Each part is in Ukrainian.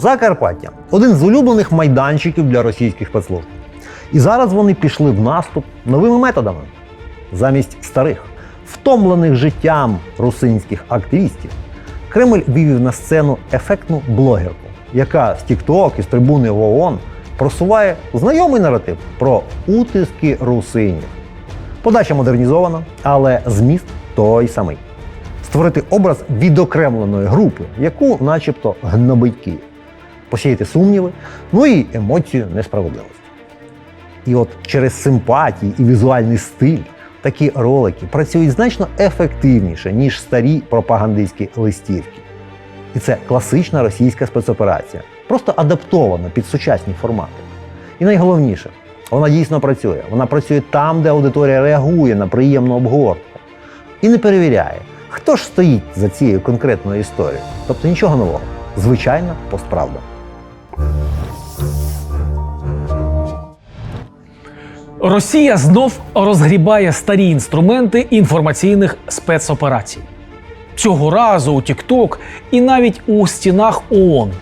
Закарпаття один з улюблених майданчиків для російських спецслужб. І зараз вони пішли в наступ новими методами. Замість старих, втомлених життям русинських активістів, Кремль вивів на сцену ефектну блогерку, яка з TikTok і з трибуни в ООН просуває знайомий наратив про утиски русинів. Подача модернізована, але зміст той самий. Створити образ відокремленої групи, яку начебто гнобить Київ. Посіяти сумніви, ну і емоцію несправедливості. І от через симпатії і візуальний стиль такі ролики працюють значно ефективніше, ніж старі пропагандистські листівки. І це класична російська спецоперація, просто адаптована під сучасні формати. І найголовніше, вона дійсно працює. Вона працює там, де аудиторія реагує на приємну обгортку і не перевіряє, хто ж стоїть за цією конкретною історією. Тобто нічого нового. Звичайна постправда. Росія знов розгрібає старі інструменти інформаційних спецоперацій. Цього разу у TikTok і навіть у стінах ООН.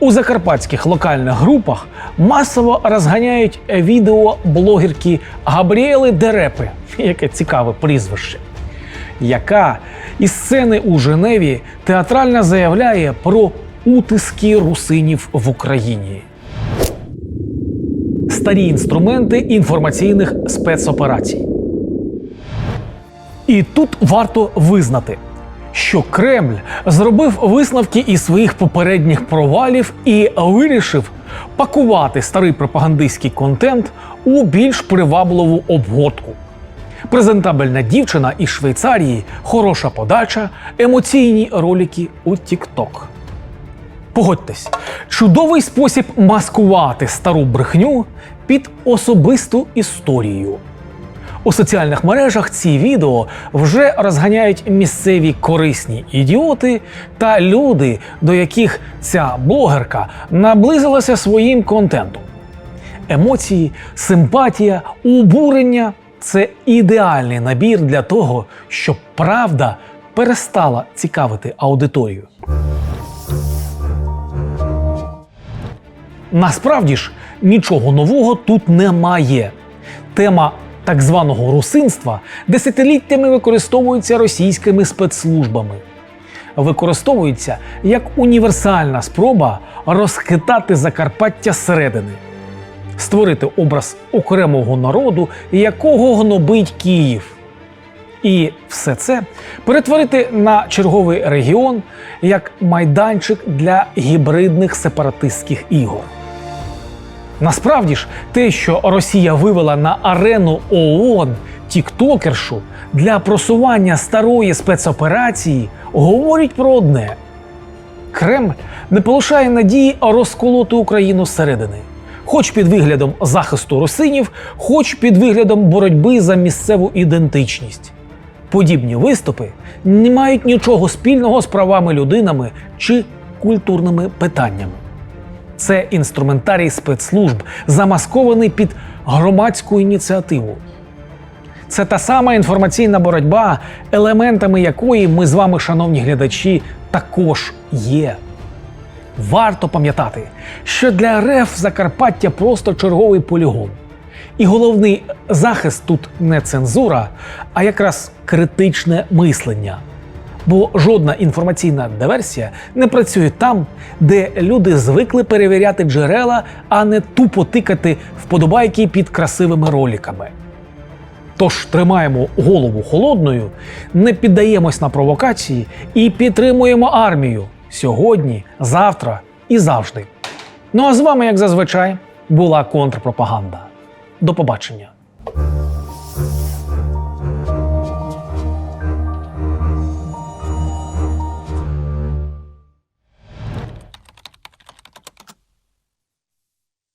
У закарпатських локальних групах масово розганяють відео блогерки Габріели Дерепи, яке цікаве прізвище, яка із сцени у Женеві театрально заявляє про утиски русинів в Україні старі інструменти інформаційних спецоперацій. І тут варто визнати, що Кремль зробив висновки із своїх попередніх провалів і вирішив пакувати старий пропагандистський контент у більш привабливу обгортку. Презентабельна дівчина із Швейцарії, хороша подача, емоційні ролики у TikTok. Погодьтесь, чудовий спосіб маскувати стару брехню під особисту історію. У соціальних мережах ці відео вже розганяють місцеві корисні ідіоти та люди, до яких ця блогерка наблизилася своїм контентом. Емоції, симпатія, обурення це ідеальний набір для того, щоб правда перестала цікавити аудиторію. Насправді ж нічого нового тут немає. Тема так званого русинства десятиліттями використовується російськими спецслужбами. Використовується як універсальна спроба розхитати Закарпаття зсередини, створити образ окремого народу, якого гнобить Київ. І все це перетворити на черговий регіон як майданчик для гібридних сепаратистських ігор. Насправді ж, те, що Росія вивела на арену ООН тіктокершу для просування старої спецоперації, говорить про одне: Кремль не полишає надії розколоти Україну зсередини, хоч під виглядом захисту русинів, хоч під виглядом боротьби за місцеву ідентичність. Подібні виступи не мають нічого спільного з правами людинами чи культурними питаннями. Це інструментарій спецслужб, замаскований під громадську ініціативу. Це та сама інформаційна боротьба, елементами якої ми з вами, шановні глядачі, також є. Варто пам'ятати, що для РФ Закарпаття просто черговий полігон. І головний захист тут не цензура, а якраз критичне мислення. Бо жодна інформаційна диверсія не працює там, де люди звикли перевіряти джерела, а не тупо тикати вподобайки під красивими роликами. Тож тримаємо голову холодною, не піддаємось на провокації і підтримуємо армію сьогодні, завтра і завжди. Ну а з вами, як зазвичай, була контрпропаганда. До побачення.